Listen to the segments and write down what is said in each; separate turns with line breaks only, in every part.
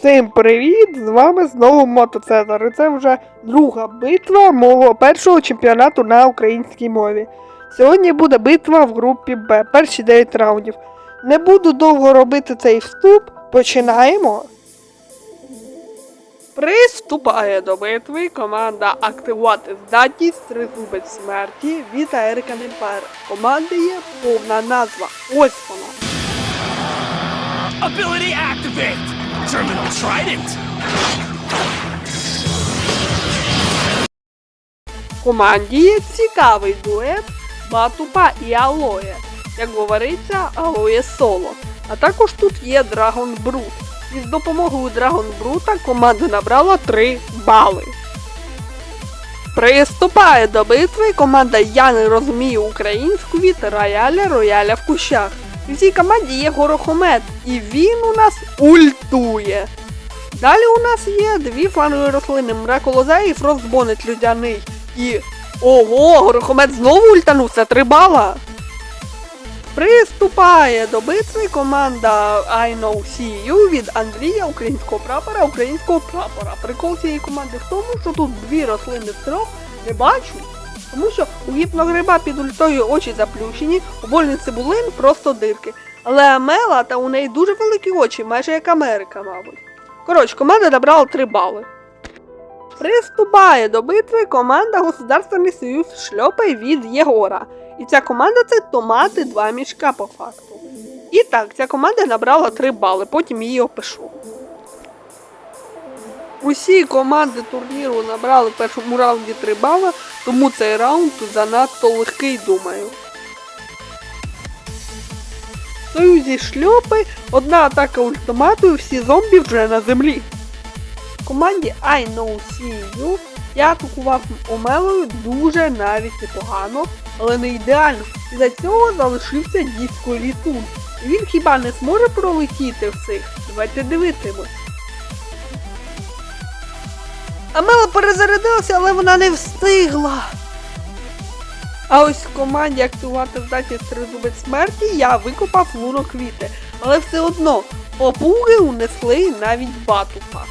Всім привіт! З вами знову Мотоцезар. І це вже друга битва мого першого чемпіонату на українській мові. Сьогодні буде битва в групі Б, перші 9 раундів. Не буду довго робити цей вступ. Починаємо. Приступає до битви команда активувати здатність Тризубець смерті від Ерика Нельфайра. Команди є повна назва. Ось вона.
Ability activate! Terminal Trident!
Команді є цікавий дует Батупа і Алоє. Як говориться, Алоє соло. А також тут є Драгон Брут. І з допомогою Драгон Брута команда набрала 3 бали. Приступає до битви команда Я не розумію українську від Рояля Рояля в кущах. І в цій команді є Горохомет, і він у нас ультує. Далі у нас є дві флангові рослини Мраколоза і Фростбонет людяний. І. Ого, Горохомет знову ультанув, це три бала. Приступає до битви команда I Know See You від Андрія, українського прапора, українського прапора. Прикол цієї команди в тому, що тут дві рослини з трьох не бачу. Тому що у гіпногриба під ультою очі заплющені, у вольний цибулин просто дирки. Але Амела та у неї дуже великі очі, майже як Америка, мабуть. Коротше, команда набрала 3 бали. Приступає до битви команда Государственний Союз Шльопай від Єгора. І ця команда це томати два мішка по факту. І так, ця команда набрала 3 бали, потім її опишу. Усі команди турніру набрали в першому раунді 3 бали, тому цей раунд занадто легкий, думаю. В союзі шльопи одна атака ультимату і всі зомбі вже на землі. В команді I Know See You я атакував Омелою дуже навіть непогано, але не ідеально. І за цього залишився дідсько літун. І він хіба не зможе пролетіти всіх? Давайте дивитимось. Амела перезарядилася, але вона не встигла. А ось в команді активувати здатність тризубець смерті я викопав луноквіти. Але все одно попуги унесли навіть батуфа.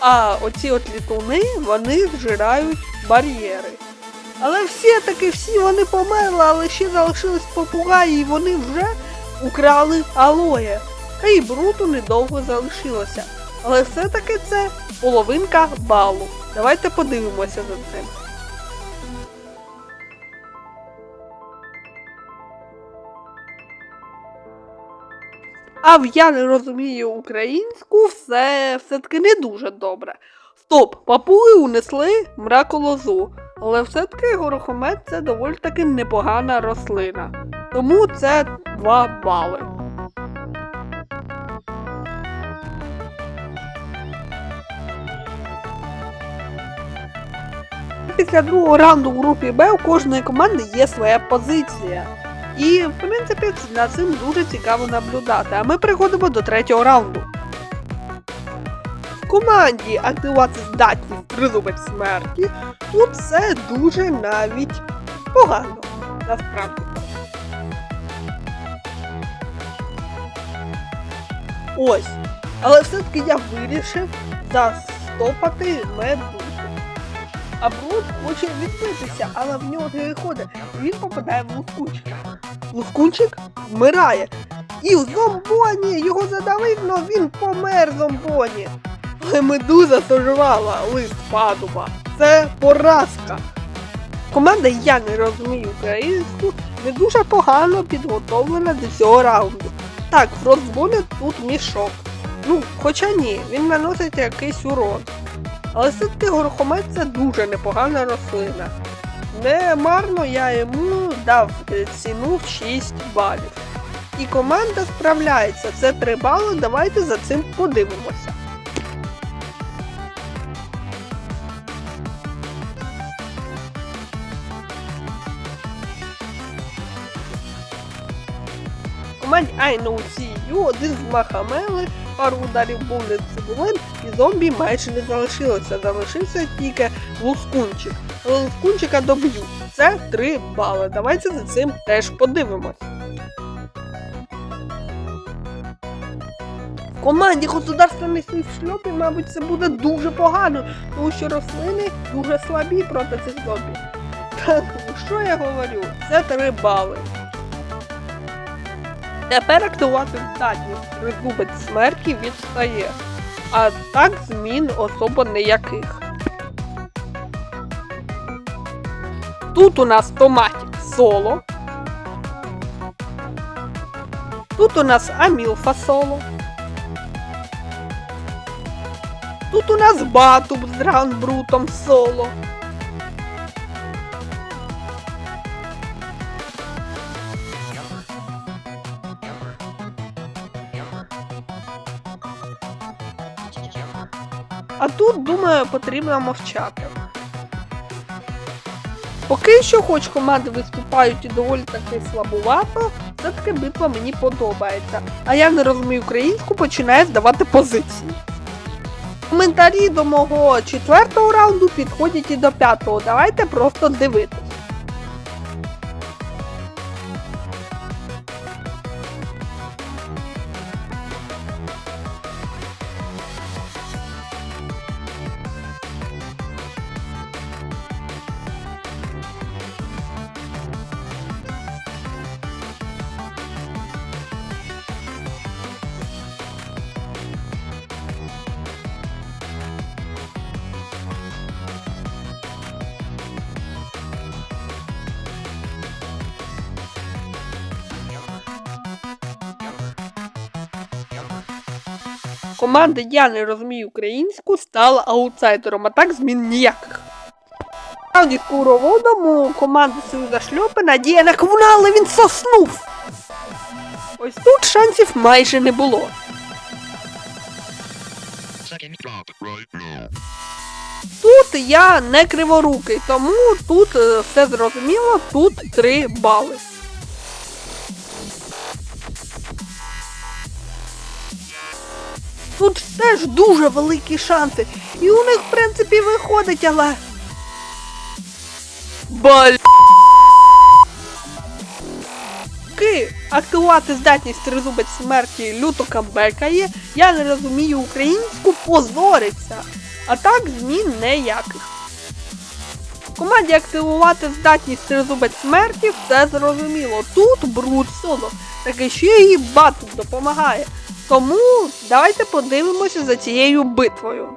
А оці от літуни вони зжирають бар'єри. Але всі таки всі вони померли, але ще залишились попугаї, і вони вже украли алоє. Та й бруту недовго залишилося. Але все-таки це половинка балу. Давайте подивимося за цим. А в я не розумію українську, все все-таки не дуже добре. Стоп, папуги унесли мраколозу, але все-таки горохомет це доволі таки непогана рослина. Тому це 2 бали. Після другого раунду в групі Б у кожної команди є своя позиція. І, в принципі, за цим дуже цікаво наблюдати. А ми переходимо до третього раунду. В команді активувати здатність тризубець смерті. Тут все дуже навіть погано. Насправді. Ось. Але все-таки я вирішив застопати медузу. А Брут хоче відбитися, але в нього не виходить. Він попадає в лускунчика. Лускунчик вмирає. І в зомбоні його задавив, но він помер зомбоні. Але медуза сожрала лист падуба. Це поразка. Команда я не розумію українську, не дуже погано підготовлена до цього раунду. Так, Фростбонет тут мішок. Ну, хоча ні, він наносить якийсь урон. Але все-таки горохомет це дуже непогана рослина. Не марно я йому дав е, ціну в 6 балів. І команда справляється. Це 3 бали, давайте за цим подивимося. В команді I know see you, один з Махамели, пару ударів був не цибулин, і зомбі майже не залишилося. Залишився тільки лускунчик. Лускунчика доб'ють. Це 3 бали. Давайте за цим теж подивимось. В Команді государственних шльопів, мабуть, це буде дуже погано, тому що рослини дуже слабі проти цих зомбі. Так, що я говорю? Це три бали. Тепер активувати здатність придумать смерті відстає. А так змін особо ніяких. Тут у нас томатик соло. Тут у нас амілфа соло. Тут у нас батуб з драунбрутом соло. Тут, думаю, потрібно мовчати. Поки що, хоч команди виступають і доволі таки слабувато, все-таки битва мені подобається. А я не розумію українську, починаю здавати позиції. Коментарі до мого четвертого раунду підходять і до п'ятого. Давайте просто дивитись. Команда Я не розумію українську стала аутсайдером, а так змін ніяких. В раунді з куроводом у команди Союза Шльопи надія на ковуна, але він соснув. Ось тут шансів майже не було. Тут я не криворукий, тому тут е, все зрозуміло, тут 3 бали. Тут теж дуже великі шанси. І у них, в принципі, виходить, але. Баль. Ки активувати здатність тризубець смерті люто камбекає, я не розумію українську, позориться. А так змін ніяких. Команді активувати здатність тризубець смерті все зрозуміло. Тут бруд соло, таке ще і батут допомагає. Тому давайте подивимося за цією битвою.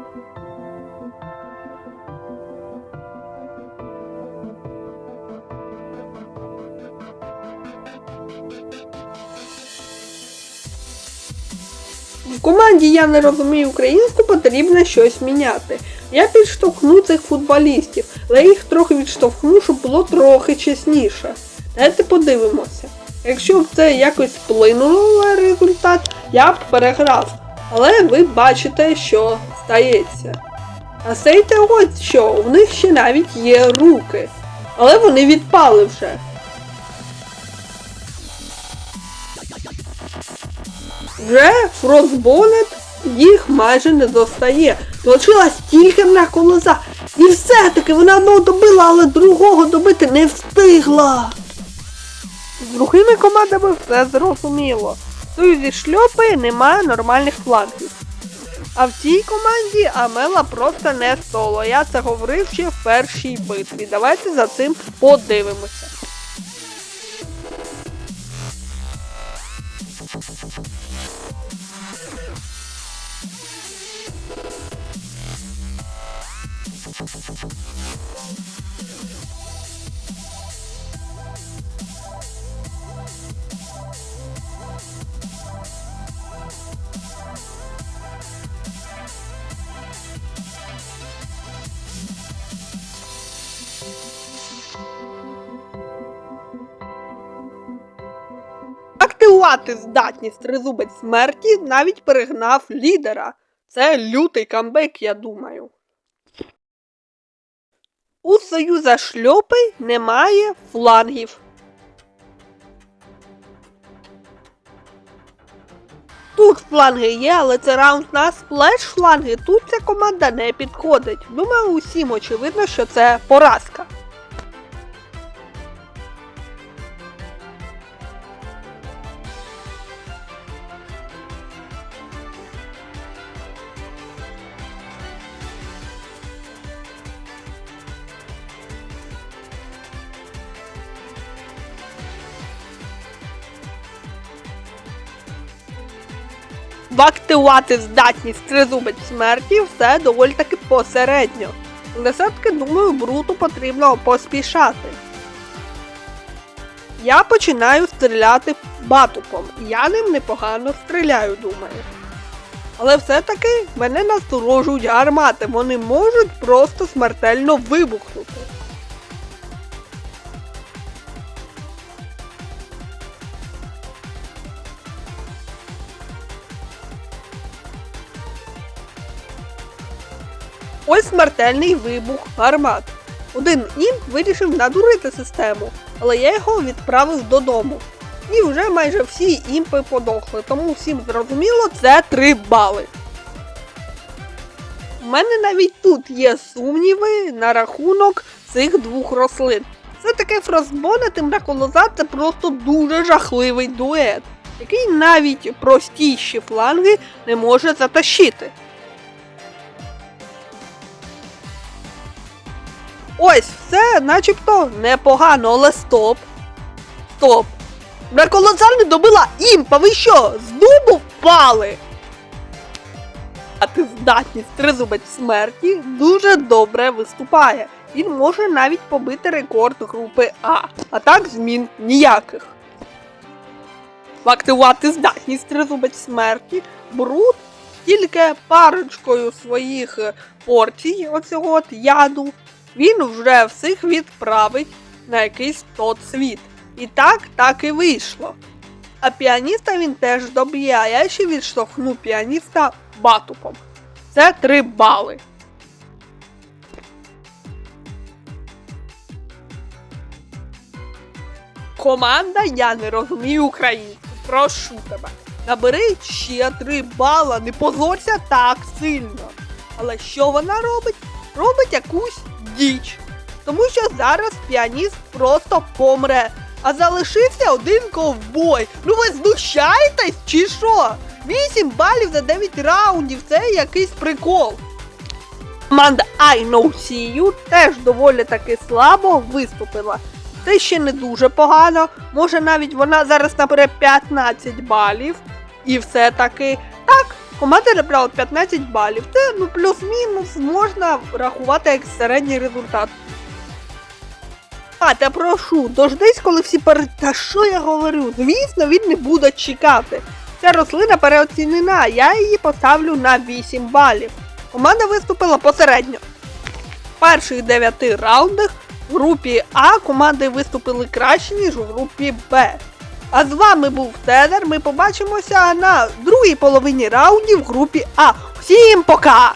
В команді я не розумію українську, потрібно щось міняти. Я підштовхну цих футболістів, але їх трохи відштовхну, щоб було трохи чесніше. Давайте подивимося. Якщо б це якось вплинуло на результат, я б переграв. Але ви бачите, що стається. А сейте ось що, у них ще навіть є руки. Але вони відпали вже. Вже Фрозбонет їх майже не достає. Лишилась тільки на колоза. І все-таки вона одного добила, але другого добити не встигла. З другими командами все зрозуміло. В зі шльопи немає нормальних планків. А в цій команді Амела просто не соло. Я це говорив ще в першій битві. Давайте за цим подивимося. Активувати здатність тризубець смерті навіть перегнав лідера. Це лютий камбек, я думаю. У Союза шльопи немає флангів. Тут фланги є, але це раунд на сплеш фланги. Тут ця команда не підходить. Думаю, усім очевидно, що це поразка. Активувати здатність тризубець смерті все доволі таки посередньо. Але все-таки, думаю, бруту потрібно поспішати. Я починаю стріляти батупом. Я ним непогано стріляю, думаю. Але все-таки мене насторожують гармати, вони можуть просто смертельно вибухнути. Ось смертельний вибух гармат. Один імп вирішив надурити систему, але я його відправив додому. І вже майже всі імпи подохли, тому всім зрозуміло, це 3 бали. У мене навіть тут є сумніви на рахунок цих двох рослин. Це таке фростбони та мраколоза це просто дуже жахливий дует, який навіть простіші фланги не може затащити. Ось, все начебто непогано, але стоп. Стоп. Мраколоза не добила імпа, ви що? З дубу впали? А ти здатність тризубець смерті дуже добре виступає. Він може навіть побити рекорд групи А. А так змін ніяких. Активувати здатність тризубець смерті Брут тільки парочкою своїх порцій оцього от яду він вже всіх відправить на якийсь тот світ. І так, так і вийшло. А піаніста він теж доб'є, а я ще відштовхну піаніста батупом. Це 3 бали. Команда Я не розумію українську. Прошу тебе. Набери ще 3 бала, не позорся так сильно. Але що вона робить? Робить якусь діч. Тому що зараз піаніст просто помре. А залишився один ковбой. Ну ви знущаєтесь чи що? 8 балів за 9 раундів це якийсь прикол. Команда I Know See You теж доволі таки слабо виступила. Це ще не дуже погано. Може навіть вона зараз набере 15 балів. І все таки так, команда набрала 15 балів. Це ну плюс-мінус можна рахувати як середній результат. А, та прошу, дождись, коли всі перед... Та що я говорю? Звісно, він не буде чекати. Ця рослина переоцінена, я її поставлю на 8 балів. Команда виступила посередньо. В перших 9 раундах в групі А команди виступили краще, ніж у групі Б. А з вами був Тедер. Ми побачимося на другій половині раундів в групі А. Всім пока!